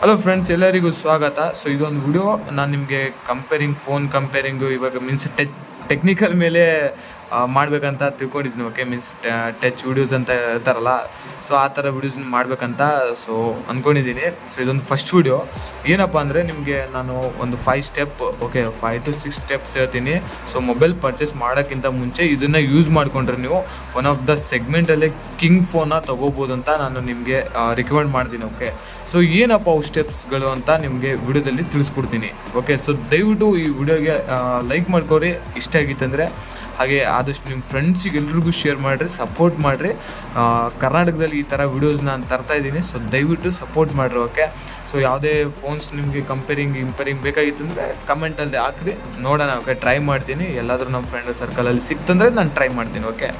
Hello friends ಎಲ್ಲರಿಗೂ ಸ್ವಾಗತ. So ಇದೊಂದು ವಿಡಿಯೋ ನಾನು ನಿಮಗೆ ಕಂಪೇರಿಂಗ್ ಫೋನ್ ಕಂಪೇರಿಂಗು ಇವಾಗ ಮೀನ್ಸ್ ಟೆಕ್ ಟೆಕ್ನಿಕಲ್ ಮೇಲೆ ಮಾಡ್ಬೇಕಂತ ತಿಳ್ಕೊಂಡಿದ್ದೀನಿ ಓಕೆ ಮೀನ್ಸ್ ಟಚ್ ವಿಡಿಯೋಸ್ ಅಂತ ಹೇಳ್ತಾರಲ್ಲ ಸೊ ಆ ಥರ ವಿಡಿಯೋಸ್ ಮಾಡಬೇಕಂತ ಸೊ ಅಂದ್ಕೊಂಡಿದ್ದೀನಿ ಸೊ ಇದೊಂದು ಫಸ್ಟ್ ವಿಡಿಯೋ ಏನಪ್ಪ ಅಂದರೆ ನಿಮಗೆ ನಾನು ಒಂದು five step okay five to six steps ಹೇಳ್ತೀನಿ. ಸೊ ಮೊಬೈಲ್ ಪರ್ಚೇಸ್ ಮಾಡೋಕ್ಕಿಂತ ಮುಂಚೆ ಇದನ್ನು ಯೂಸ್ ಮಾಡಿಕೊಂಡ್ರೆ ನೀವು ಒನ್ ಆಫ್ ದ ಸೆಗ್ಮೆಂಟಲ್ಲೇ ಕಿಂಗ್ ಫೋನ ತೊಗೋಬೋದು ಅಂತ ನಾನು ನಿಮಗೆ ರಿಕಮೆಂಡ್ ಮಾಡ್ತೀನಿ ಓಕೆ ಸೊ ಏನಪ್ಪ ಅವು ಸ್ಟೆಪ್ಸ್ಗಳು ಅಂತ ನಿಮಗೆ ವಿಡಿಯೋದಲ್ಲಿ ತಿಳಿಸ್ಕೊಡ್ತೀನಿ ಓಕೆ ಸೊ ದಯವಿಟ್ಟು ಈ ವಿಡಿಯೋಗೆ ಲೈಕ್ ಮಾಡ್ಕೊರಿ. ಇಷ್ಟ ಆಗಿತ್ತಂದರೆ ಹಾಗೆ ಆದಷ್ಟು ನಿಮ್ಮ ಫ್ರೆಂಡ್ಸಿಗೆ ಎಲ್ರಿಗೂ ಶೇರ್ ಮಾಡಿರಿ ಸಪೋರ್ಟ್ ಮಾಡಿರಿ. ಕರ್ನಾಟಕದಲ್ಲಿ ಈ ಥರ ವಿಡಿಯೋಸ್ ನಾನು ತರ್ತಾ ಇದ್ದೀನಿ ಸೊ ದಯವಿಟ್ಟು ಸಪೋರ್ಟ್ ಮಾಡಿರಿ ಓಕೆ ಸೊ ಯಾವುದೇ ಫೋನ್ಸ್ ನಿಮಗೆ ಕಂಪೇರಿಂಗ್ ಇಂಪೇರಿಂಗ್ ಬೇಕಾಗಿತ್ತು ಅಂದರೆ ಕಮೆಂಟಲ್ಲಿ ಹಾಕ್ರಿ. ನೋಡೋಣ ಓಕೆ ಟ್ರೈ ಮಾಡ್ತೀನಿ. ಎಲ್ಲಾದರೂ ನಮ್ಮ ಫ್ರೆಂಡ್ ಸರ್ಕಲಲ್ಲಿ ಸಿಕ್ತಂದರೆ ನಾನು ಟ್ರೈ ಮಾಡ್ತೀನಿ ಓಕೆ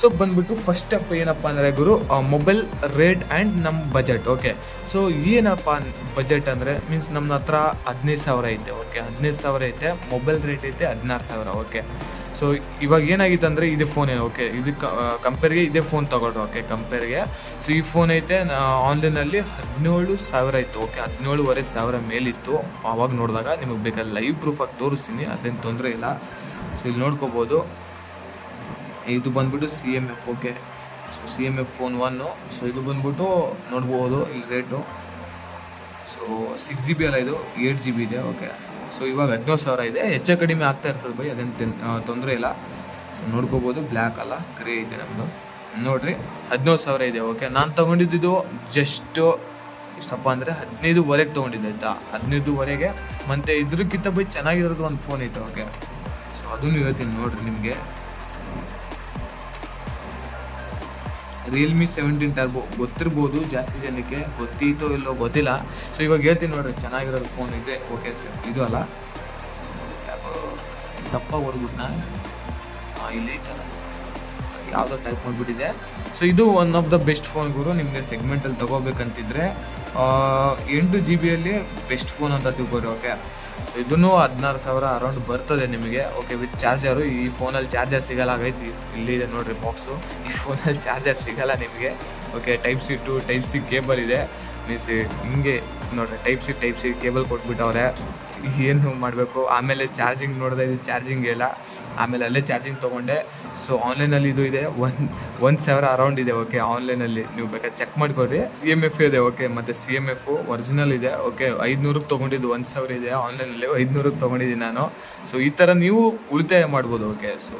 ಸೊ ಬಂದ್ಬಿಟ್ಟು ಫಸ್ಟ್ ಸ್ಟೆಪ್ ಏನಪ್ಪ ಅಂದರೆ ಗುರು ಮೊಬೈಲ್ ರೇಟ್ ಆ್ಯಂಡ್ ನಮ್ಮ ಬಜೆಟ್ ಓಕೆ ಸೊ ಏನಪ್ಪ ಬಜೆಟ್ ಅಂದರೆ ಮೀನ್ಸ್ ನಮ್ಮ ಹತ್ರ ಹದಿನೈದು ಸಾವಿರ ಐತೆ ಓಕೆ ಹದಿನೈದು ಸಾವಿರ ಐತೆ ಮೊಬೈಲ್ ರೇಟ್ ಐತೆ, ಹದಿನಾರು ಸಾವಿರ ಓಕೆ ಸೊ ಇವಾಗ ಏನಾಗಿತ್ತು ಅಂದರೆ, ಇದೇ ಫೋನ್ ಓಕೆ ಇದು ಕಂಪೇರ್ಗೆ ಇದೇ ಫೋನ್ ತೊಗೊಳ್ರಿ ಓಕೆ ಕಂಪೇರ್ಗೆ ಸೊ ಈ ಫೋನ್ ಐತೆ ಆನ್ಲೈನಲ್ಲಿ ಹದಿನೇಳು ಸಾವಿರ ಇತ್ತು ಓಕೆ ಹದಿನೇಳುವರೆ ಸಾವಿರ ಮೇಲಿತ್ತು. ಆವಾಗ ನೋಡಿದಾಗ ನಿಮಗೆ ಬೇಕಾದ್ರೆ ಲೈವ್ ಪ್ರೂಫಾಗಿ ತೋರಿಸ್ತೀನಿ, ಅದೇನು ತೊಂದರೆ ಇಲ್ಲ. ಸೊ ಇಲ್ಲಿ ನೋಡ್ಕೋಬೋದು. ಇದು ಬಂದ್ಬಿಟ್ಟು C M F okay so C M F phone one so ಇದು ಬಂದ್ಬಿಟ್ಟು ನೋಡ್ಬೋದು ಇಲ್ಲಿ rate so six G B ಅಲ್ಲ ಇದು? ಏಯ್ಟ್ ಜಿ ಬಿ ಇದೆ ಓಕೆ ಸೊ ಇವಾಗ ಹದಿನೇಳು ಸಾವಿರ ಇದೆ. ಹೆಚ್ಚು ಕಡಿಮೆ ಆಗ್ತಾ ಇರ್ತದೆ ಬೈ ಅದೇನು ತೊಂದರೆ ಇಲ್ಲ. ನೋಡ್ಕೋಬೋದು ಬ್ಲ್ಯಾಕ್ ಅಲ್ಲ ಗ್ರೇ ಇದೆ ನಮ್ಮದು ನೋಡ್ರಿ, ಹದಿನೈದು ಸಾವಿರ ಇದೆ ಓಕೆ ನಾನು ತೊಗೊಂಡಿದ್ದು ಜಸ್ಟು ಇಷ್ಟಪ್ಪ ಅಂದರೆ ಹದಿನೈದುವರೆಗೆ ತೊಗೊಂಡಿದ್ದೆ, ಆಯಿತಾ? ಹದಿನೈದುವರೆಗೆ. ಮತ್ತು ಇದ್ರಕ್ಕಿಂತ ಬೈ ಚೆನ್ನಾಗಿರೋದು ಒಂದು ಫೋನ್ ಐತೆ ಓಕೆ ಸೊ ಅದನ್ನು ಹೇಳ್ತೀನಿ ನೋಡ್ರಿ ನಿಮಗೆ. ರಿಯಲ್ಮಿ ಸೆವೆಂಟೀನ್ ಟರ್ಬೋ ಗೊತ್ತಿರ್ಬೋದು, ಜಾಸ್ತಿ ಜನಕ್ಕೆ ಗೊತ್ತಿತ್ತೋ ಇಲ್ಲೋ ಗೊತ್ತಿಲ್ಲ. ಸೊ ಇವಾಗ ಹೇಳ್ತೀನಿ ನೋಡ್ರಿ, ಚೆನ್ನಾಗಿರೋದು ಫೋನ್ ಇದೆ. ಓಕೆ ಸರ್ ಇದು ಅಲ್ಲ. ದಪ್ಪ ಹೊಡ್ಬಿಟ್ನ ಇಲ್ಲಿ ಯಾವುದೋ ಟೈಪ್ ಮಾಡಿಬಿಟ್ಟಿದೆ. ಸೊ ಇದು one of the best phone ಗುರು. ನಿಮಗೆ ಸೆಗ್ಮೆಂಟಲ್ಲಿ ತೊಗೋಬೇಕಂತಿದ್ರೆ ಎಂಟು ಜಿ ಬಿಯಲ್ಲಿ ಬೆಸ್ಟ್ ಫೋನ್ ಅಂತ ತಿಳ್ಕೊರಿ ಓಕೆ ಇದನ್ನು ಹದಿನಾರು ಸಾವಿರ ಅರೌಂಡ್ ಬರ್ತದೆ ನಿಮಗೆ. ಓಕೆ ವಿತ್ ಚಾರ್ಜರು ಈ ಫೋನಲ್ಲಿ ಚಾರ್ಜರ್ ಸಿಗಲ್ಲ ಗೈಸ್ ಇಲ್ಲಿದೆ ನೋಡಿರಿ ಬಾಕ್ಸು ಈ ಫೋನಲ್ಲಿ ಚಾರ್ಜರ್ ಸಿಗಲ್ಲ ನಿಮಗೆ. Okay type C to type C cable ಇದೆ. ಮೀನ್ಸ್ ಹಿಂಗೆ ನೋಡ್ರಿ type C type C cable ಕೊಟ್ಬಿಟ್ಟವ್ರೆ, ಏನು ಮಾಡಬೇಕು? ಆಮೇಲೆ ಚಾರ್ಜಿಂಗ್ ನೋಡಿದೆ ಇದು ಚಾರ್ಜಿಂಗ್ ಇಲ್ಲ. ಆಮೇಲೆ ಅಲ್ಲೇ ಚಾರ್ಜಿಂಗ್ ತೊಗೊಂಡೆ. ಸೊ ಆನ್ಲೈನಲ್ಲಿ ಇದು ಇದೆ. ಒನ್ ಒಂದು ಸಾವಿರ ಅರೌಂಡ್ ಇದೆ ಓಕೆ ಆನ್ಲೈನಲ್ಲಿ ನೀವು ಬೇಕಾದ್ರೆ ಚೆಕ್ ಮಾಡ್ಕೊಡ್ರಿ ಇ ಎಂ ಎಫ್ ಇದೆ ಓಕೆ ಮತ್ತು ಸಿ ಎಂ ಎಫ್ ಒರಿಜಿನಲ್ ಇದೆ ಓಕೆ ಐದುನೂರಕ್ಕೆ ತೊಗೊಂಡಿದ್ದು ಒಂದು ಸಾವಿರ ಇದೆ ಆನ್ಲೈನಲ್ಲಿ ಐದುನೂರಕ್ಕೆ ತೊಗೊಂಡಿದ್ದೀನಿ ನಾನು. ಸೊ ಈ ಥರ ನೀವು ಉಳಿತಾಯ ಮಾಡ್ಬೋದು ಓಕೆ ಸೊ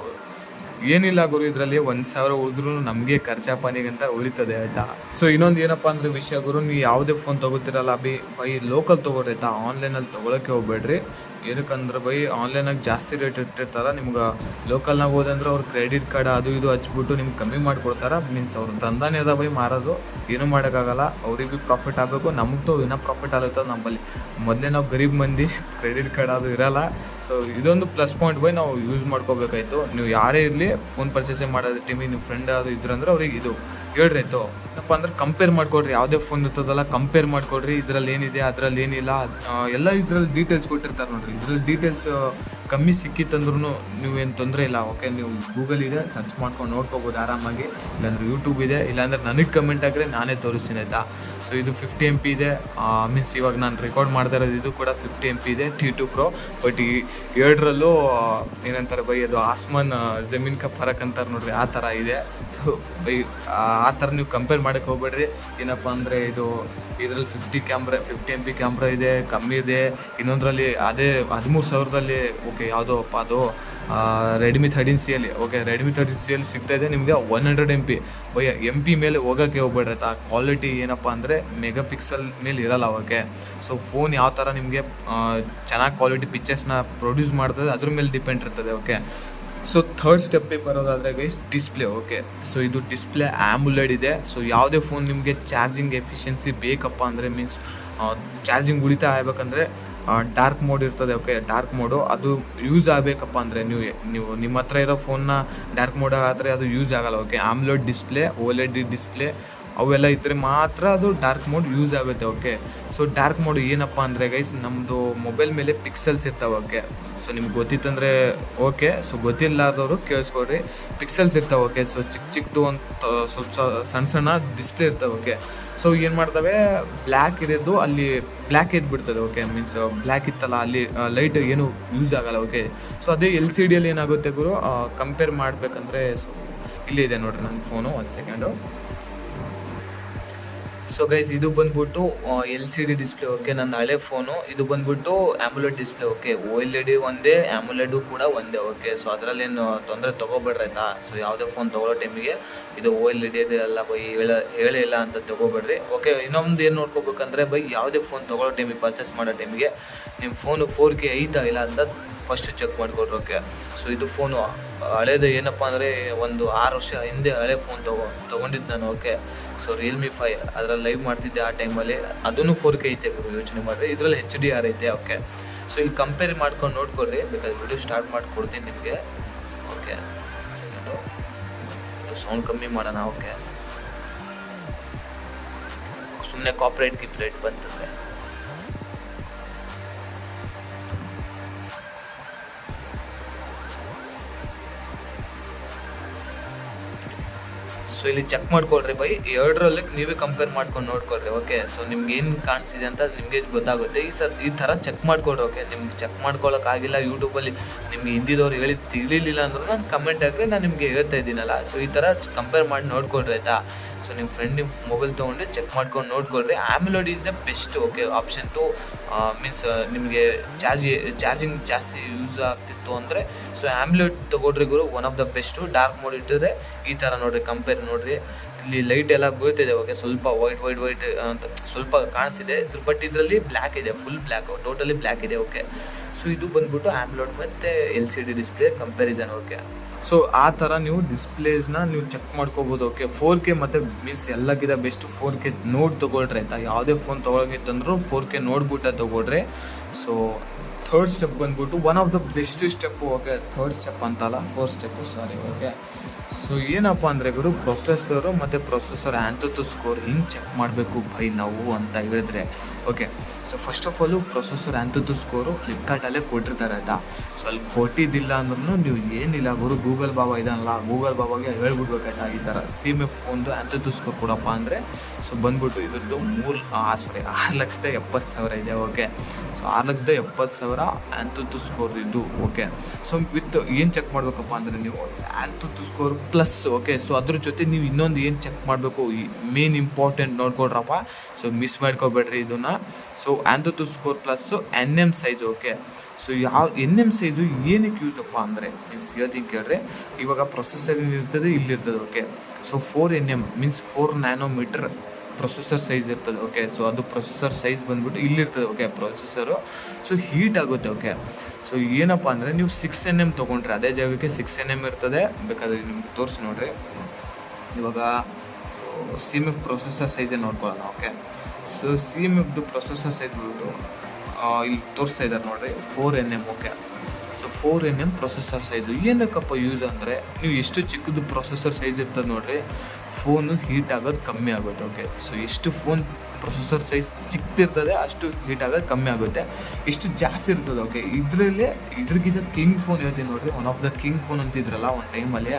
ಏನಿಲ್ಲ ಗುರು, ಇದರಲ್ಲಿ ಒಂದು ಸಾವಿರ ಉಳಿದ್ರೂ ನಮಗೆ ಖರ್ಚಾ ಪಾನಿಗಂತ ಉಳಿತದೆ, ಆಯ್ತಾ? ಸೊ ಇನ್ನೊಂದು ಏನಪ್ಪ ಅಂದ್ರೆ ವಿಷಯ ಗುರು, ನೀವು ಯಾವುದೇ ಫೋನ್ ತೊಗೋತಿರಲ್ಲ, ಬಿ ಬೈ ಲೋಕಲ್ ತೊಗೊಳ್ರಿ ಆಯ್ತಾ? ಆನ್ಲೈನಲ್ಲಿ ತೊಗೊಳಕ್ಕೆ ಹೋಗ್ಬೇಡ್ರಿ. ಏನಕ್ಕಂದ್ರೆ ಬೈ ಆನ್ಲೈನಾಗ ಜಾಸ್ತಿ ರೇಟ್ ಇಟ್ಟಿರ್ತಾರೆ, ನಿಮ್ಗೆ ಲೋಕಲ್ನಾಗ ಹೋದಂದ್ರೆ ಅವ್ರು ಕ್ರೆಡಿಟ್ ಕಾರ್ಡ್ ಅದು ಇದು ಹಚ್ಬಿಟ್ಟು ನಿಮ್ಗೆ ಕಮ್ಮಿ ಮಾಡಿಕೊಡ್ತಾರೆ ಮೀನ್ಸ್ ಅವ್ರ ದಂಧನೇ ಅದ ಬೈ ಮಾರೋದು, ಏನೂ ಮಾಡೋಕ್ಕಾಗಲ್ಲ ಅವ್ರಿಗೆ ಭೀ ಪ್ರಾಫಿಟ್ ಆಗಬೇಕು, ನಮಗೂ ಇನ್ನೂ ಪ್ರಾಫಿಟ್ ಆಗುತ್ತೆ ನಮ್ಮಲ್ಲಿ ಮೊದಲೇ ನಾವು ಗರೀಬ್ ಮಂದಿ ಕ್ರೆಡಿಟ್ ಕಾರ್ಡ್ ಅದು ಇರಲ್ಲ ಸೊ ಇದೊಂದು ಪ್ಲಸ್ ಪಾಯಿಂಟ್ ಬೈ ನಾವು ಯೂಸ್ ಮಾಡ್ಕೋಬೇಕಾಯ್ತು. ನೀವು ಯಾರೇ ಇರಲಿ ಫೋನ್ ಪರ್ಚೇಸೇ ಮಾಡೋದು ಟಿಮಿ ನಿಮ್ಮ ಫ್ರೆಂಡ್ ಅದು ಇದ್ರಂದ್ರೆ ಅವ್ರಿಗೆ ಇದು. ಹೇಳ್ರಿ ಆಯ್ತು ಏನಪ್ಪ ಅಂದ್ರೆ ಕಂಪೇರ್ ಮಾಡ್ಕೊಡ್ರಿ ಯಾವುದೇ ಫೋನ್ ಇರ್ತದಲ್ಲ ಕಂಪೇರ್ ಮಾಡ್ಕೊಡ್ರಿ ಇದ್ರಲ್ಲಿ ಏನಿದೆ, ಅದ್ರಲ್ಲಿ ಏನಿಲ್ಲ. ಎಲ್ಲ ಇದ್ರಲ್ಲಿ ಡೀಟೇಲ್ಸ್ ಕೊಟ್ಟಿರ್ತಾರೆ ನೋಡ್ರಿ. ಇದ್ರಲ್ಲಿ ಡೀಟೇಲ್ಸ್ ಕಮ್ಮಿ ಸಿಕ್ಕಿತ್ತಂದ್ರೂ ನೀವೇನು ತೊಂದರೆ ಇಲ್ಲ. ಓಕೆ ನೀವು ಗೂಗಲ್ ಇದೆ ಸರ್ಚ್ ಮಾಡ್ಕೊಂಡು ನೋಡ್ಕೋಬೋದು ಆರಾಮಾಗಿ. ಇಲ್ಲಾಂದ್ರೆ ಯೂಟ್ಯೂಬ್ ಇದೆ, ಇಲ್ಲಾಂದರೆ ನನಗೆ ಕಮೆಂಟ್ ಆಗಿದ್ರೆ ನಾನೇ ತೋರಿಸ್ತೀನಿ, ಆಯಿತಾ? ಸೊ ಇದು ಫಿಫ್ಟಿ ಎಂ ಪಿ ಇದೆ. ಮೀನ್ಸ್ ಇವಾಗ ನಾನು ರೆಕಾರ್ಡ್ ಮಾಡ್ತಾ ಇರೋದು ಇದು ಕೂಡ ಫಿಫ್ಟಿ ಎಂ ಪಿ ಇದೆ ಟಿ ಟು ಪ್ರೋ ಬಟ್ ಈ ಎರಡರಲ್ಲೂ ಏನಂತಾರೆ ಬೈ, ಅದು ಆಸ್ಮಾನ್ ಜಮೀನ್ ಕಪ್ ಫರಕ್ ಅಂತಾರೆ ನೋಡ್ರಿ, ಆ ಥರ ಇದೆ. ಸೊ ಬೈ, ಆ ಥರ ನೀವು ಕಂಪೇರ್ ಮಾಡೋಕ್ಕೆ ಹೋಗ್ಬೇಡ್ರಿ. ಏನಪ್ಪ ಅಂದರೆ ಇದು ಇದರಲ್ಲಿ fifty camera fifty M P camera ಇದೆ, ಕಮ್ಮಿ ಇದೆ. ಇನ್ನೊಂದರಲ್ಲಿ ಅದೇ ಹದಿಮೂರು ಸಾವಿರದಲ್ಲಿ ಓಕೆ, ಯಾವುದೋ, ಅಪ್ಪ, ಅದು ರೆಡ್ಮಿ ಥರ್ಟೀನ್ ಸಿ ಅಲ್ಲಿ, ಓಕೆ ರೆಡ್ಮಿ ಥರ್ಟೀನ್ ಸಿ ಅಲ್ಲಿ ಸಿಗ್ತಾ ಇದೆ, ನಿಮಗೆ one hundred M P by M P ಮೇಲೆ ಹೋಗೋಕ್ಕೆ ಹೋಗ್ಬೇಡ್ರಿ ಆ ಕ್ವಾಲಿಟಿ ಏನಪ್ಪ ಅಂದರೆ ಮೆಗಾ ಪಿಕ್ಸಲ್ ಮೇಲೆ ಇರಲ್ಲ ಓಕೆ ಸೊ ಫೋನ್ ಯಾವ ಥರ ನಿಮಗೆ ಚೆನ್ನಾಗಿ ಕ್ವಾಲಿಟಿ ಪಿಕ್ಚರ್ಸ್ನ ಪ್ರೊಡ್ಯೂಸ್ ಮಾಡ್ತದೆ, ಅದ್ರ ಮೇಲೆ ಡಿಪೆಂಡ್ ಇರ್ತದೆ, ಓಕೆ? ಸೊ ಥರ್ಡ್ ಸ್ಟೆಪ್ಪಿಗೆ ಬರೋದಾದರೆ ಗೈಸ್ ಡಿಸ್ಪ್ಲೇ ಓಕೆ? ಸೊ ಇದು ಡಿಸ್ಪ್ಲೇ ಆ್ಯಮುಲೆಡ್ ಇದೆ. ಸೊ ಯಾವುದೇ ಫೋನ್ ನಿಮಗೆ ಚಾರ್ಜಿಂಗ್ ಎಫಿಷಿಯನ್ಸಿ ಬೇಕಪ್ಪ ಅಂದರೆ ಮೀನ್ಸ್ ಚಾರ್ಜಿಂಗ್ ಉಳಿತಾ ಆಗ್ಬೇಕಂದ್ರೆ ಡಾರ್ಕ್ ಮೋಡ್ ಇರ್ತದೆ ಓಕೆ ಡಾರ್ಕ್ ಮೋಡು ಅದು ಯೂಸ್ ಆಗಬೇಕಪ್ಪ ಅಂದರೆ ನೀವು ನೀವು ನಿಮ್ಮ ಹತ್ರ ಇರೋ ಫೋನ್ನ ಡಾರ್ಕ್ ಮೋಡ್ ಆದರೆ ಅದು ಯೂಸ್ ಆಗಲ್ಲ okay AMOLED display OLED display ಅವೆಲ್ಲ ಇದ್ದರೆ ಮಾತ್ರ ಅದು ಡಾರ್ಕ್ ಮೋಡ್ ಯೂಸ್ ಆಗುತ್ತೆ ಓಕೆ ಸೊ ಡಾರ್ಕ್ ಮೋಡ್ ಏನಪ್ಪ ಅಂದರೆ ಗೈಸ್ ನಮ್ಮದು ಮೊಬೈಲ್ ಮೇಲೆ ಪಿಕ್ಸೆಲ್ಸ್ ಇರ್ತಾವೆ ಓಕೆ ಸೊ ನಿಮ್ಗೆ ಗೊತ್ತಿತ್ತಂದರೆ ಓಕೆ ಸೊ ಗೊತ್ತಿಲ್ಲಾರ್ದವರು ಕೇಳಿಸ್ಕೊಡ್ರಿ ಪಿಕ್ಸೆಲ್ಸ್ ಇರ್ತಾವೆ ಓಕೆ ಸೊ ಚಿಕ್ಕ ಚಿಕ್ಕದು ಅಂತ ಸ್ವಲ್ಪ ಸಣ್ಣ ಸಣ್ಣ ಡಿಸ್ಪ್ಲೇ ಇರ್ತವೆ ಓಕೆ ಸೊ ಏನು ಮಾಡ್ತವೆ? ಬ್ಲ್ಯಾಕ್ ಇರೋದು ಅಲ್ಲಿ ಬ್ಲ್ಯಾಕ್ ಎದ್ಬಿಡ್ತದೆ ಓಕೆ ಮೀನ್ಸ್ ಬ್ಲ್ಯಾಕ್ ಇತ್ತಲ್ಲ, ಅಲ್ಲಿ ಲೈಟ್ ಏನು ಯೂಸ್ ಆಗಲ್ಲ ಓಕೆ ಸೊ ಅದೇ ಎಲ್ ಸಿ ಡಿಯಲ್ಲಿ ಏನಾಗುತ್ತೆ ಗುರು? ಕಂಪೇರ್ ಮಾಡಬೇಕಂದ್ರೆ ಸೊ ಇಲ್ಲಿದೆ ನೋಡ್ರಿ ನನ್ನ ಫೋನು ಒಂದು ಸೆಕೆಂಡು ಸೊ ಗೈಸ್ ಇದು ಬಂದ್ಬಿಟ್ಟು L C D display okay ನನ್ನ ಹಳೆ ಫೋನು ಇದು ಬಂದ್ಬಿಟ್ಟು AMOLED display okay O L E D ಒಂದೇ ಆ್ಯಮುಲೆಡು ಕೂಡ ಒಂದೇ ಓಕೆ ಸೊ ಅದರಲ್ಲೇನು ತೊಂದರೆ ತೊಗೊಬೇಡ್ರಿ ಆಯ್ತಾ? ಸೊ ಯಾವುದೇ ಫೋನ್ ತೊಗೊಳ್ಳೋ ಟೈಮಿಗೆ ಇದು ಓ ಎಲ್ ಇ ಡಿ ಅಲ್ಲ ಬೈ ಹೇಳ, ಹೇಳೇ ಇಲ್ಲ ಅಂತ ತೊಗೋಬೇಡ್ರಿ. ಓಕೆ ಇನ್ನೊಂದು ಏನು ನೋಡ್ಕೋಬೇಕಂದ್ರೆ ಬೈ ಯಾವುದೇ ಫೋನ್ ತೊಗೊಳ್ಳೋ ಟೈಮಿಗೆ ಪರ್ಚೇಸ್ ಮಾಡೋ ಟೈಮಿಗೆ ನಿಮ್ಮ ಫೋನು ಫೋರ್ ಕೆ ಐತಾ ಇಲ್ಲ ಅಂತ ಫಸ್ಟ್ ಚೆಕ್ ಮಾಡಿಕೊಡ್ರಿ ಓಕೆ ಸೊ ಇದು ಫೋನು ಹಳೇದು ಏನಪ್ಪ ಅಂದರೆ ಒಂದು ಆರು ವರ್ಷ ಹಿಂದೆ ಹಳೆ ಫೋನ್ ತೊಗೊ ತೊಗೊಂಡಿದ್ದು ನಾನು ಓಕೆ ಸೊ ರಿಯಲ್ಮಿ ಫೈ ಅದರಲ್ಲಿ ಲೈವ್ ಮಾಡ್ತಿದ್ದೆ ಆ ಟೈಮಲ್ಲಿ ಅದನ್ನು ಫೋರ್ ಕೆ ಐತೆ ಯೋಚನೆ ಮಾಡಿರಿ. ಇದರಲ್ಲಿ ಹೆಚ್ ಡಿ ಆರ್ ಐತೆ ಓಕೆ ಸೊ ಇಲ್ಲಿ ಕಂಪೇರ್ ಮಾಡ್ಕೊಂಡು ನೋಡ್ಕೊಳ್ರಿ ಬೇಕಾದ್ರೆ ವಿಡಿಯೋ ಸ್ಟಾರ್ಟ್ ಮಾಡಿ ಕೊಡ್ತೀನಿ ನಿಮಗೆ. ಓಕೆ ಸೌಂಡ್ ಕಮ್ಮಿ ಮಾಡೋಣ ಓಕೆ ಸುಮ್ಮನೆ ಕಾಪ್ರೇಟ್ ಗಿಪ್ರೇಟ್ ಬಂತಂದರೆ. ಸೊ ಇಲ್ಲಿ ಚೆಕ್ ಮಾಡ್ಕೊಳ್ರಿ ಬೈ. ಎರಡರಲ್ಲಿ ನೀವೇ ಕಂಪೇರ್ ಮಾಡ್ಕೊಂಡು ನೋಡ್ಕೊಳ್ರಿ ಓಕೆ ಸೊ ನಿಮ್ಗೆ ಏನು ಕಾಣಿಸಿದೆ ಅಂತ ನಿಮಗೆ ಗೊತ್ತಾಗುತ್ತೆ. ಈ ಸರ್, ಈ ಥರ ಚೆಕ್ ಮಾಡ್ಕೊಳ್ರಿ ಓಕೆ ನಿಮ್ಗೆ ಚೆಕ್ ಮಾಡ್ಕೊಳ್ಳೋಕ್ಕಾಗಿಲ್ಲ ಯೂಟ್ಯೂಬಲ್ಲಿ ನಿಮ್ಗೆ ಹಿಂದಿದವ್ರು ಹೇಳಿ ತಿಳಿಲಿಲ್ಲ ಅಂದ್ರೂ ನಾನು ಕಮೆಂಟ್ ಹಾಕ್ರಿ, ನಾನು ನಿಮಗೆ ಹೇಳ್ತಾ ಇದ್ದೀನಲ್ಲ. ಸೊ ಈ ಥರ ಕಂಪೇರ್ ಮಾಡಿ ನೋಡ್ಕೊಳ್ರಿ, ಆಯ್ತಾ? ಸೊ ನಿಮ್ಮ ಫ್ರೆಂಡ್ ನಿಮ್ಮ ಮೊಬೈಲ್ ತೊಗೊಂಡು ಚೆಕ್ ಮಾಡ್ಕೊಂಡು ನೋಡ್ಕೊಳ್ರಿ. AMOLED is the best okay option too means ನಿಮಗೆ ಚಾರ್ಜ್ ಚಾರ್ಜಿಂಗ್ ಜಾಸ್ತಿ ಯೂಸ್ ಆಗ್ತಿತ್ತು ಅಂದರೆ ಸೊ ಆಮಿಲೋಡ್ ತೊಗೊಳ್ರಿ ಗುರು one of the best dark mode ಇಟ್ಟಿದ್ರೆ ಈ ಥರ ನೋಡಿರಿ ಕಂಪೇರ್ ನೋಡಿರಿ. ಇಲ್ಲಿ ಲೈಟ್ ಎಲ್ಲ ಬೀಳ್ತಿದೆ ಓಕೆ ಸ್ವಲ್ಪ ವೈಟ್ ವೈಟ್ ವೈಟ್ ಅಂತ ಸ್ವಲ್ಪ ಕಾಣಿಸಿದೆ ಇದ್ರ ಬಟ್ ಇದರಲ್ಲಿ ಬ್ಲ್ಯಾಕ್ ಇದೆ ಫುಲ್ ಬ್ಲ್ಯಾಕ್ ಟೋಟಲಿ ಬ್ಲ್ಯಾಕ್ ಇದೆ ಓಕೆ ಸೊ ಇದು ಬಂದ್ಬಿಟ್ಟು ಆಮ್ಲೋಡ್ ಮತ್ತು L C D display comparison okay so ಆ ಥರ ನೀವು ಡಿಸ್ಪ್ಲೇಸ್ನ ನೀವು ಚೆಕ್ ಮಾಡ್ಕೋಬೋದು ಓಕೆ ಫೋರ್ ಕೆ ಮತ್ತು ಮೀನ್ಸ್ ಎಲ್ಲಕ್ಕಿಂತ ಬೆಸ್ಟ್ ಫೋರ್ ಕೆ ನೋಡ್ ತೊಗೊಳ್ರಿ ಅಂತ. ಯಾವುದೇ ಫೋನ್ ತೊಗೊಳಗಿತ್ತಂದ್ರೂ ಫೋರ್ ಕೆ ನೋಡ್ಬಿಟ್ಟ ತೊಗೊಳ್ರಿ. ಸೊ ಥರ್ಡ್ ಸ್ಟೆಪ್ ಬಂದ್ಬಿಟ್ಟು one of the best step okay third step ಅಂತಲ್ಲ four step sorry okay so ಏನಪ್ಪ ಅಂದರೆ ಗುರು ಪ್ರೊಸೆಸರು ಮತ್ತು ಪ್ರೊಸೆಸರ್ ಆ್ಯಂಥದ್ದು ಸ್ಕೋರ್ ಹಿಂಗೆ ಚೆಕ್ ಮಾಡಬೇಕು ಬೈ ನಾವು ಅಂತ ಹೇಳಿದ್ರೆ okay so first of all processor AnTuTu score ಫ್ಲಿಪ್ಕಾರ್ಟಲ್ಲೇ ಕೊಟ್ಟಿರ್ತಾರೆ ಅಂತ ಸೊ ಅಲ್ಲಿ ಕೊಟ್ಟಿದ್ದಿಲ್ಲ ಅಂದ್ರೂ ನೀವು ಏನಿಲ್ಲ, ಗುರು ಗೂಗಲ್ ಬಾಬಾ ಇದನ್ನಲ್ಲ ಗೂಗಲ್ ಬಾಬಾಗೆ ಹೇಳ್ಬಿಡ್ಬೇಕಾಯ್ತಾ ಈ ಥರ. ಸೇಮ್ ಒಂದು ಅಂಥದ್ದು ಸ್ಕೋರ್ ಕೊಡಪ್ಪ ಅಂದರೆ ಸೊ ಬಂದ್ಬಿಟ್ಟು ಇದ್ರದ್ದು ಮೂರು ಸಾರಿ ಆರು ಲಕ್ಷದ ಎಪ್ಪತ್ತು ಸಾವಿರ ಇದೆ ಓಕೆ ಸೊ ಆರು ಲಕ್ಷದ ಎಪ್ಪತ್ತು ಸಾವಿರ ಆ್ಯಂಥದ್ದು ಸ್ಕೋರ್ ಇದು ಓಕೆ ಸೊ ವಿತ್ ಏನು ಚೆಕ್ ಮಾಡಬೇಕಪ್ಪ ಅಂದರೆ ನೀವು AnTuTu score plus okay so ಅದ್ರ ಜೊತೆ ನೀವು ಇನ್ನೊಂದು ಏನು ಚೆಕ್ ಮಾಡಬೇಕು ಮೇನ್ ಇಂಪಾರ್ಟೆಂಟ್ ನೋಡ್ಕೊಡ್ರಪ್ಪ ಸೊ ಮಿಸ್ ಮಾಡ್ಕೋಬೇಡ್ರಿ ಇದನ್ನು. So AnTuTu score plus N M size okay so ಯಾವ ಎನ್ ಎಂ ಸೈಜು ಏನಕ್ಕೆ ಯೂಸ್ ಅಪ್ಪ ಅಂದರೆ ಮೀನ್ಸ್ ಹೇಳ್ತೀನಿ ಕೇಳ್ರಿ. ಇವಾಗ ಪ್ರೊಸೆಸರ್ ಇರ್ತದೆ ಇಲ್ಲಿರ್ತದೆ okay so four N M means four nanometer processor size ಇರ್ತದೆ ಓಕೆ ಸೊ ಅದು ಪ್ರೊಸೆಸರ್ ಸೈಜ್ ಬಂದ್ಬಿಟ್ಟು ಇಲ್ಲಿರ್ತದೆ ಓಕೆ ಪ್ರೊಸೆಸರು ಸೊ ಹೀಟ್ ಆಗುತ್ತೆ ಓಕೆ ಸೊ ಏನಪ್ಪ ಅಂದರೆ, ನೀವು ಸಿಕ್ಸ್ ಎನ್ ಎಂ ತೊಗೊಂಡ್ರೆ, ಅದೇ ಜಾಗಕ್ಕೆ ಸಿಕ್ಸ್ ಎನ್ ಎಂ ಇರ್ತದೆ. ಬೇಕಾದರೆ ನಿಮ್ಗೆ ತೋರಿಸಿ ನೋಡಿರಿ. ಇವಾಗ ಸಿಮ್ ಪ್ರೊಸೆಸರ್ ಸೈಜೇ ನೋಡ್ಕೊಳ್ಳೋಣ ಓಕೆ ಸೊ ಸಿ ಎಂ ಎಫ್ದು ಪ್ರೊಸೆಸರ್ಸ್ ಆ, ಇಲ್ಲಿ ತೋರಿಸ್ತಾ ಇದ್ದಾರೆ ನೋಡ್ರಿ four N M okay so four N M processor size ಏನಕ್ಕಪ್ಪ ಯೂಸ್ ಅಂದರೆ ನೀವು ಎಷ್ಟು ಚಿಕ್ಕದು ಪ್ರೊಸೆಸರ್ ಸೈಜ್ ಇರ್ತದೆ ನೋಡ್ರಿ ಫೋನು ಹೀಟ್ ಆಗೋದು ಕಮ್ಮಿ ಆಗುತ್ತೆ ಓಕೆ ಸೊ ಎಷ್ಟು ಫೋನ್ ಪ್ರೊಸೆಸರ್ ಸೈಜ್ ಚಿಕ್ಕದಿರ್ತದೆ ಅಷ್ಟು ಹೀಟ್ ಆಗೋದು ಕಮ್ಮಿ ಆಗುತ್ತೆ. ಎಷ್ಟು ಜಾಸ್ತಿ ಇರ್ತದೆ ಓಕೆ ಇದರಲ್ಲೇ ಇದ್ರಿಗಿಂತ ಕಿಂಗ್ ಫೋನ್ ಹೇಳ್ತೀನಿ ನೋಡ್ರಿ one of the king phone ಅಂತಿದ್ರಲ್ಲ ಒಂದು ಟೈಮಲ್ಲಿ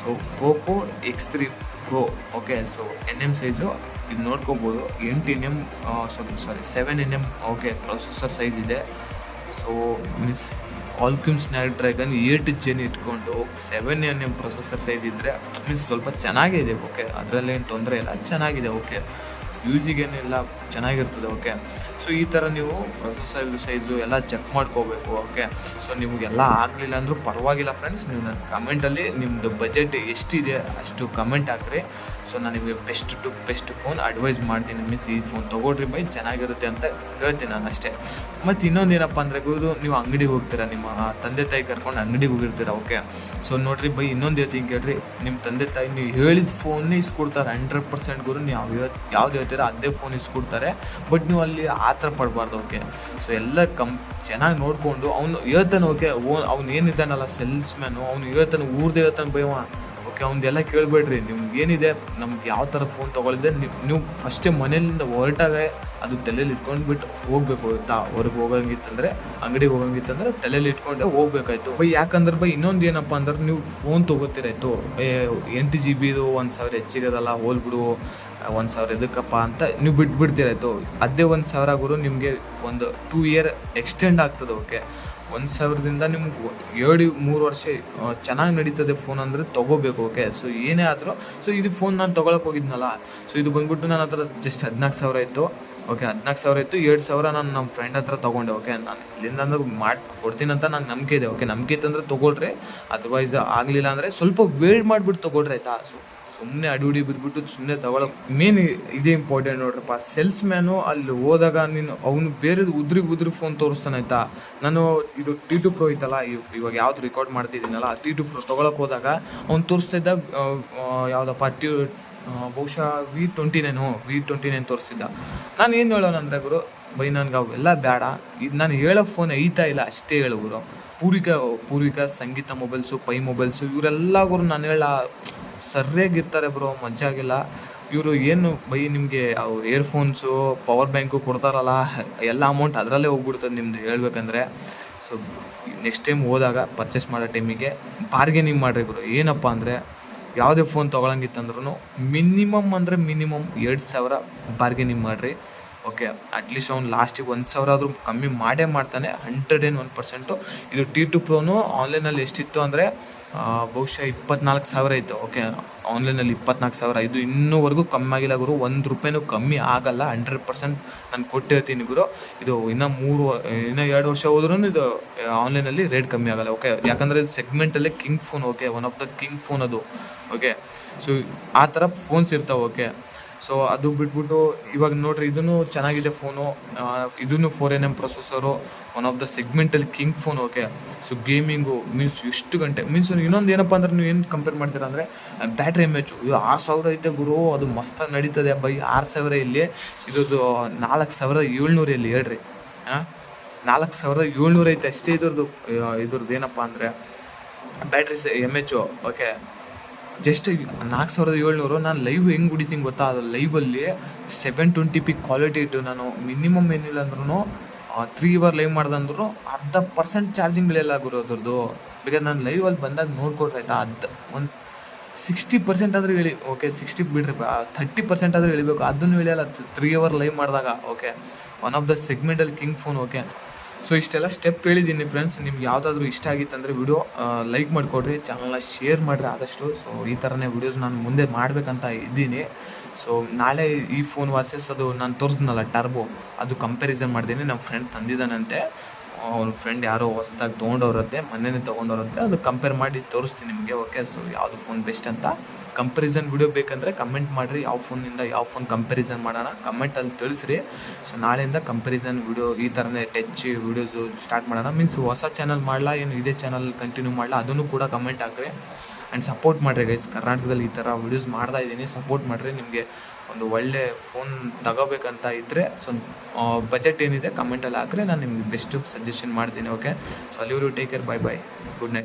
so Poco X three Pro okay so N M size ಇದು ನೋಡ್ಕೋಬೋದು. ಎಂಟು N M sorry sorry seven N M okay processor size ಇದೆ. So means Qualcomm Snapdragon eight Gen ಇಟ್ಕೊಂಡು seven N M processor size ಇದ್ದರೆ means ಸ್ವಲ್ಪ ಚೆನ್ನಾಗಿದೆ okay ಅದರಲ್ಲೇನು ತೊಂದರೆ ಇಲ್ಲ ಚೆನ್ನಾಗಿದೆ ಓಕೆ ಯೂಸಿಗೇನಿಲ್ಲ ಚೆನ್ನಾಗಿರ್ತದೆ ಓಕೆ ಸೊ ಈ ಥರ ನೀವು ಪ್ರೊಸೆಸರ್ ಸೈಜು ಎಲ್ಲ ಚೆಕ್ ಮಾಡ್ಕೋಬೇಕು ಓಕೆ ಸೊ ನಿಮಗೆಲ್ಲ ಆಗಲಿಲ್ಲ ಅಂದರೂ ಪರವಾಗಿಲ್ಲ ಫ್ರೆಂಡ್ಸ್ ನೀವು ನನ್ನ ಕಮೆಂಟಲ್ಲಿ ನಿಮ್ಮದು ಬಜೆಟ್ ಎಷ್ಟಿದೆ ಅಷ್ಟು ಕಮೆಂಟ್ ಹಾಕ್ರಿ. ಸೊ ನಾನು ನಿಮಗೆ best to best phone advise ಮಾಡ್ತೀನಿ. ಮಿಸ್ ಈ ಫೋನ್ ತೊಗೊಳ್ರಿ ಬೈ, ಚೆನ್ನಾಗಿರುತ್ತೆ ಅಂತ ಹೇಳ್ತೀನಿ ನಾನು ಅಷ್ಟೇ. ಮತ್ತು ಇನ್ನೊಂದು ಏನಪ್ಪ ಅಂದರೆ, ಗುರು, ನೀವು ಅಂಗಡಿಗೆ ಹೋಗ್ತೀರಾ? ನಿಮ್ಮ ತಂದೆ ತಾಯಿ ಕರ್ಕೊಂಡು ಅಂಗಡಿಗೆ ಹೋಗಿರ್ತೀರ ಓಕೆ ಸೊ ನೋಡಿರಿ ಬೈ, ಇನ್ನೊಂದು ಹೇಳ್ತೀನಿ ಕೇಳ್ರಿ. ನಿಮ್ಮ ತಂದೆ ತಾಯಿ, ನೀವು ಹೇಳಿದ ಫೋನ್ನೇ ಇಸ್ಕೊಡ್ತಾರೆ ಹಂಡ್ರೆಡ್ ಪರ್ಸೆಂಟ್ ಗುರು. ನೀವು ಯಾವ ಯಾವ್ದು ಹೇಳ್ತೀರ? ಅದೇ ಫೋನ್ ಇಸ್ಕೊಡ್ತಾರೆ. ಬಟ್ ನೀವು ಅಲ್ಲಿ ಆ ಥರ ಪಡಬಾರ್ದು ಓಕೆ ಸೊ ಎಲ್ಲ ಕಂಪ್ ಚೆನ್ನಾಗಿ ನೋಡಿಕೊಂಡು ಅವನು ಹೇಳ್ತಾನೆ ಓಕೆ ಓ, ಅವ್ನು ಏನಿದ್ದಾನಲ್ಲ ಸೆಲ್ಸ್ ಮ್ಯಾನು ಅವ್ನು ಹೇಳ್ತಾನೆ, ಊರ್ದು ಹೇಳ್ತಾನೆ ಬೈವ ಓಕೆ ಅವ್ನದೆಲ್ಲ ಕೇಳಬೇಡ್ರಿ. ನಿಮ್ಗೆ ಏನಿದೆ, ನಮ್ಗೆ ಯಾವ ಥರ ಫೋನ್ ತೊಗೊಳಿದೆ, ನೀವು ಫಸ್ಟೇ ಮನೇಲಿಂದ ಹೊರಟಾಗ ಅದು ತಲೆಯಲ್ಲಿ ಇಟ್ಕೊಂಡ್ಬಿಟ್ಟು ಹೋಗ್ಬೇಕು, ಗೊತ್ತಾ? ಹೊರಗೆ ಹೋಗಂಗಿತ್ತಂದ್ರೆ ಅಂಗಡಿಗೆ ಹೋಗಂಗಿತ್ತಂದ್ರೆ ತಲೆಯಲ್ಲಿ ಇಟ್ಕೊಂಡೆ ಹೋಗ್ಬೇಕಾಯ್ತು. ಬೈ ಯಾಕಂದ್ರೆ ಬೈ ಇನ್ನೊಂದು ಏನಪ್ಪ ಅಂದ್ರೆ, ನೀವು ಫೋನ್ ತೊಗೋತಿರಾಯ್ತು. ಎಂಟು ಜಿ ಬಿದು ಒಂದು ಸಾವಿರ ಹೆಚ್ಚಿಗದಲ್ಲ, ಹೋಲ್ಬಿಡು. ಒಂದು ಸಾವಿರ ಎದಕ್ಕಪ್ಪ ಅಂತ ನೀವು ಬಿಟ್ಬಿಡ್ತೀರಾಯ್ತು ಅದೇ ಒಂದು ಸಾವಿರ ಗುರು ನಿಮಗೆ ಒಂದು ಟೂ ಇಯರ್ ಎಕ್ಸ್ಟೆಂಡ್ ಆಗ್ತದೆ ಓಕೆ ಒಂದು ಸಾವಿರದಿಂದ ನಿಮ್ಗೆ ಎರಡು ಮೂರು ವರ್ಷ ಚೆನ್ನಾಗಿ ನಡೀತದೆ ಫೋನ್ ಅಂದರೆ ತೊಗೋಬೇಕು ಓಕೆ ಸೊ ಏನೇ ಆದರೂ ಸೊ ಇದು ಫೋನ್ ನಾನು ತೊಗೊಳಕ್ಕೆ ಹೋಗಿದ್ನಲ್ಲ? ಸೊ ಇದು ಬಂದ್ಬಿಟ್ಟು ನನ್ನ ಹತ್ರ ಜಸ್ಟ್ ಹದಿನಾಲ್ಕು ಸಾವಿರ ಇತ್ತು ಓಕೆ ಹದಿನಾಲ್ಕು ಸಾವಿರ ಇತ್ತು ಎರಡು ಸಾವಿರ ನಾನು ನಮ್ಮ ಫ್ರೆಂಡ್ ಹತ್ರ ತೊಗೊಂಡೆ ಓಕೆ ನಾನು ಇಲ್ಲಿಂದ ಅಂದ್ರೆ ಮಾಡಿ, ಕೊಡ್ತೀನಿ ಅಂತ ನಂಬಿಕೆ ಇದೆ ಓಕೆ ನಂಬಿಕೆ ಇತ್ತಂದ್ರೆ ತೊಗೊಳ್ರಿ ಅದರ್ವೈಸ್ ಆಗಲಿಲ್ಲ ಅಂದರೆ ಸ್ವಲ್ಪ ವೇಟ್ ಮಾಡಿಬಿಟ್ಟು ತೊಗೊಳ್ರಿ, ಆಯಿತಾ? ಸೊ ಸುಮ್ಮನೆ ಅಡಿಹುಡಿ ಬಿದ್ಬಿಟ್ಟು ಸುಮ್ಮನೆ ತಗೊಳಕ್ ಮೇನ್ ಇದೇ ಇಂಪಾರ್ಟೆಂಟ್ ನೋಡ್ರಪ್ಪ. ಸೆಲ್ಸ್ ಮ್ಯಾನು ಅಲ್ಲಿ ಹೋದಾಗ ನೀನು ಅವನು ಬೇರೆ ಉದ್ರಿ ಉದ್ರಿ ಫೋನ್ ತೋರಿಸ್ತಾನೆ ಆಯ್ತಾ? ನಾನು ಇದು ಟಿ ಟು ಪ್ರೋ ಐತಲ್ಲ, ಇವ್- ಇವಾಗ ಯಾವ್ದು ರೆಕಾರ್ಡ್ ಮಾಡ್ತಿದ್ದೀನಲ್ಲ ಟಿ ಟು ಪ್ರೋ ತೊಗೊಳಕ್ ಹೋದಾಗ ಅವ್ನು ತೋರಿಸ್ತಾ ಇದ್ದ ಯಾವುದಪ್ಪ ಟಿ ಬಹುಶಃ V twenty nine V twenty nine ತೋರಿಸ್ತಿದ್ದ. ನಾನು ಏನು ಹೇಳೋಣ ಅಂದರೆ ಗುರು, ಬೈ ನನಗೆ ಅವೆಲ್ಲ ಬೇಡ. ಇದು ನಾನು ಹೇಳೋ ಫೋನ್ ಐತಾ ಇಲ್ಲ, ಅಷ್ಟೇ ಹೇಳು ಗುರು. ಪೂರ್ವಿಕ ಪೂರ್ವಿಕ ಸಂಗೀತ ಮೊಬೈಲ್ಸು ಪೈ ಮೊಬೈಲ್ಸು ಇವರೆಲ್ಲ ಗುರು ನಾನು ಹೇಳ ಸರ್ಯಾಗಿರ್ತಾರೆ ಬ್ರೋ ಮಜ್ಜಾಗಿಲ್ಲ ಇವರು ಏನು ಬೈ ನಿಮಗೆ ಅವ್ರು ಇಯರ್ಫೋನ್ಸು ಪವರ್ ಬ್ಯಾಂಕು ಕೊಡ್ತಾರಲ್ಲ, ಎಲ್ಲ ಅಮೌಂಟ್ ಅದರಲ್ಲೇ ಹೋಗ್ಬಿಡ್ತದೆ ನಿಮ್ದು ಹೇಳ್ಬೇಕಂದ್ರೆ. ಸೊ ನೆಕ್ಸ್ಟ್ ಟೈಮ್ ಹೋದಾಗ ಪರ್ಚೇಸ್ ಮಾಡೋ ಟೈಮಿಗೆ ಬಾರ್ಗೇನಿಂಗ್ ಮಾಡಿರಿ ಬ್ರೋ ಏನಪ್ಪ ಅಂದರೆ ಯಾವುದೇ ಫೋನ್ ತೊಗೊಳಂಗಿತ್ತಂದ್ರೂ ಮಿನಿಮಮ್ ಅಂದರೆ ಮಿನಿಮಮ್ ಎರಡು ಸಾವಿರ ಬಾರ್ಗೇನಿಂಗ್ ಮಾಡಿರಿ. ಓಕೆ ಅಟ್ಲೀಸ್ಟ್ ಅವ್ನು ಲಾಸ್ಟಿಗೆ ಒಂದು ಸಾವಿರ ಆದರೂ ಕಮ್ಮಿ ಮಾಡೇ ಮಾಡ್ತಾನೆ ಹಂಡ್ರೆಡ್ ಆ್ಯಂಡ್ ಒನ್ ಪರ್ಸೆಂಟು ಇದು ಟಿ ಟು ಪ್ರೋನು ಆನ್ಲೈನಲ್ಲಿ ಎಷ್ಟಿತ್ತು ಅಂದರೆ ಬಹುಶಃ ಇಪ್ಪತ್ನಾಲ್ಕು ಸಾವಿರ ಇತ್ತು. ಓಕೆ ಆನ್ಲೈನಲ್ಲಿ ಇಪ್ಪತ್ನಾಲ್ಕು ಸಾವಿರ. ಇದು ಇನ್ನೂವರೆಗೂ ಕಮ್ಮಿ ಆಗಿಲ್ಲ ಗುರು. ಒಂದು ರೂಪಾಯಿನೂ ಕಮ್ಮಿ ಆಗಲ್ಲ. ಹಂಡ್ರೆಡ್ ಪರ್ಸೆಂಟ್ ನಾನು ಕೊಟ್ಟಿರ್ತೀನಿ ಗುರು. ಇದು ಇನ್ನೂ ಮೂರು ಇನ್ನು ಎರಡು ವರ್ಷ ಹೋದ್ರೂ ಇದು ಆನ್ಲೈನಲ್ಲಿ ರೇಟ್ ಕಮ್ಮಿ ಆಗಲ್ಲ. ಓಕೆ ಯಾಕಂದರೆ ಇದು ಸೆಗ್ಮೆಂಟಲ್ಲೇ king phone okay one of the king phone ಅದು. ಓಕೆ ಸೊ ಆ ಥರ ಫೋನ್ಸ್ ಇರ್ತಾವೆ ಓಕೆ ಸೊ ಅದು ಬಿಟ್ಬಿಟ್ಟು ಇವಾಗ ನೋಡ್ರಿ ಇದೂ ಚೆನ್ನಾಗಿದೆ ಫೋನು. ಇದೂ four N M processor one of the ಸೆಗ್ಮೆಂಟಲ್ಲಿ king phone okay so gaming means ಎಷ್ಟು ಗಂಟೆ ಮೀನ್ಸ್ ಇನ್ನೊಂದು ಏನಪ್ಪ ಅಂದ್ರೆ ನೀವು ಏನು ಕಂಪೇರ್ ಮಾಡ್ತೀರಾ ಅಂದರೆ ಬ್ಯಾಟ್ರಿ ಎಂ ಎಚ್ ಆರು ಸಾವಿರ ಐತೆ ಗುರು, ಅದು ಮಸ್ತಾಗಿ ನಡೀತದೆ ಬೈ ಆರು ಸಾವಿರ ಇಲ್ಲಿ. ಇದ್ರದ್ದು ನಾಲ್ಕು ಸಾವಿರದ ಏಳ್ನೂರು ಇಲ್ಲಿ, ಹೇಳ್ರಿ. ಹಾಂ ನಾಲ್ಕು ಸಾವಿರದ ಏಳ್ನೂರು ಐತೆ ಅಷ್ಟೇ ಇದ್ರದ್ದು ಇದ್ರದ್ದು ಏನಪ್ಪ ಅಂದರೆ battery M H okay just ನಾಲ್ಕು ಸಾವಿರದ ಏಳ್ನೂರು, ನಾನು ಲೈವ್ ಹೆಂಗೆ ಹೊಡಿತೀನಿ ಗೊತ್ತಾ? ಅದು ಲೈವಲ್ಲಿ ಸೆವೆನ್ ಟ್ವೆಂಟಿ ಪಿ ಕ್ವಾಲಿಟಿ ಇಟ್ಟು ನಾನು ಮಿನಿಮಮ್ ಏನಿಲ್ಲ ಅಂದ್ರೂ ತ್ರೀ ಅವರ್ ಲೈವ್ ಮಾಡ್ದಂದ್ರು ಅರ್ಧ ಪರ್ಸೆಂಟ್ ಚಾರ್ಜಿಂಗ್ ಬೆಳೆಯಲ್ಲ ಗುರು ಅದ್ರದ್ದು ಬೇಕಾದ್ರೆ ನಾನು ಲೈವಲ್ಲಿ ಬಂದಾಗ ನೋಡ್ಕೊಟ್ರೆ ಆಯ್ತಾ? ಅದು ಒಂದು ಸಿಕ್ಸ್ಟಿ ಪರ್ಸೆಂಟ್ ಆದರೂ ಹೇಳಿ ಓಕೆ ಸಿಕ್ಸ್ಟಿ ಬಿಡ್ರಿ ಥರ್ಟಿ ಪರ್ಸೆಂಟ್ ಆದರೂ ಇಳಿಬೇಕು ಅದನ್ನು ಇಳಿಯಲ್ಲ ತ್ರೀ ಅವರ್ ಲೈವ್ ಮಾಡಿದಾಗ ಓಕೆ ಒನ್ ಆಫ್ ದ ಸೆಗ್ಮೆಂಟಲ್ಲಿ ಕಿಂಗ್ ಫೋನ್ ಓಕೆ ಸೊ ಇಷ್ಟೆಲ್ಲ ಸ್ಟೆಪ್ ಹೇಳಿದ್ದೀನಿ ಫ್ರೆಂಡ್ಸ್ ನಿಮ್ಗೆ ಯಾವುದಾದ್ರೂ ಇಷ್ಟ ಆಗಿತ್ತಂದರೆ ವಿಡಿಯೋ ಲೈಕ್ ಮಾಡಿಕೊಡ್ರಿ ಚಾನಲ್ನ ಶೇರ್ ಮಾಡಿರಿ ಆದಷ್ಟು. ಸೊ ಈ ಥರನೇ ವಿಡಿಯೋಸ್ ನಾನು ಮುಂದೆ ಮಾಡಬೇಕಂತ ಇದ್ದೀನಿ. ಸೊ ನಾಳೆ ಈ ಫೋನ್ ವಾಸಸ್ ಅದು ನಾನು ತೋರಿಸ್ದಲ್ಲ ಟರ್ಬೋ ಅದು ಕಂಪ್ಯಾರಿಸನ್ ಮಾಡಿದ್ದೀನಿ ನಮ್ಮ ಫ್ರೆಂಡ್ ತಂದಿದ್ದಾನಂತೆ. ಅವ್ನ ಫ್ರೆಂಡ್ ಯಾರೋ ಹೊಸ್ದಾಗಿ ತೊಗೊಂಡವ್ರದ್ದೆ ಮೊನ್ನೆನೇ ತೊಗೊಂಡವ್ರದ್ದೆ, ಅದು ಕಂಪೇರ್ ಮಾಡಿ ತೋರಿಸ್ತೀನಿ ನಿಮಗೆ ಓಕೆ ಸೊ ಯಾವುದು ಫೋನ್ ಬೆಸ್ಟ್ ಅಂತ. ಕಂಪ್ಯಾರಿಸನ್ ವಿಡಿಯೋ ಬೇಕಂದರೆ ಕಮೆಂಟ್ ಮಾಡಿರಿ, ಯಾವ ಫೋನಿಂದ ಯಾವ ಫೋನ್ ಕಂಪ್ಯಾರಿಸನ್ ಮಾಡೋಣ ಕಮೆಂಟಲ್ಲಿ ತಿಳಿಸ್ರಿ. ಸೊ ನಾಳೆಯಿಂದ ಕಂಪ್ಯಾರಿಸನ್ ವಿಡಿಯೋ ಈ ಥರನೇ ಟಚ್ ವಿಡಿಯೋಸು ಸ್ಟಾರ್ಟ್ ಮಾಡೋಣ. ಮೀನ್ಸ್ ಹೊಸ ಚಾನಲ್ ಮಾಡಲ, ಏನು ಇದೇ ಚಾನಲ್ ಕಂಟಿನ್ಯೂ ಮಾಡಲಾ, ಅದನ್ನು ಕೂಡ ಕಮೆಂಟ್ ಹಾಕ್ರಿ. ಆ್ಯಂಡ್ ಸಪೋರ್ಟ್ ಮಾಡಿರಿ ಗೈಸ್ ಕರ್ನಾಟಕದಲ್ಲಿ ಈ ಥರ ವಿಡಿಯೋಸ್ ಮಾಡ್ತಾ ಇದ್ದೀನಿ ಸಪೋರ್ಟ್ ಮಾಡಿರಿ ನಿಮಗೆ. ಒಂದು ಒಳ್ಳೆ ಫೋನ್ ತಗೋಬೇಕಂತ ಇದ್ದರೆ ಸೊ ಬಜೆಟ್ ಏನಿದೆ ಕಮೆಂಟಲ್ಲಿ ಹಾಕ್ರಿ ನಾನು ನಿಮ್ಗೆ ಬೆಸ್ಟ್ ಸಜೆಷನ್ ಮಾಡ್ತೀನಿ okay so ಅಲ್ಲಿವರು take care bye bye good night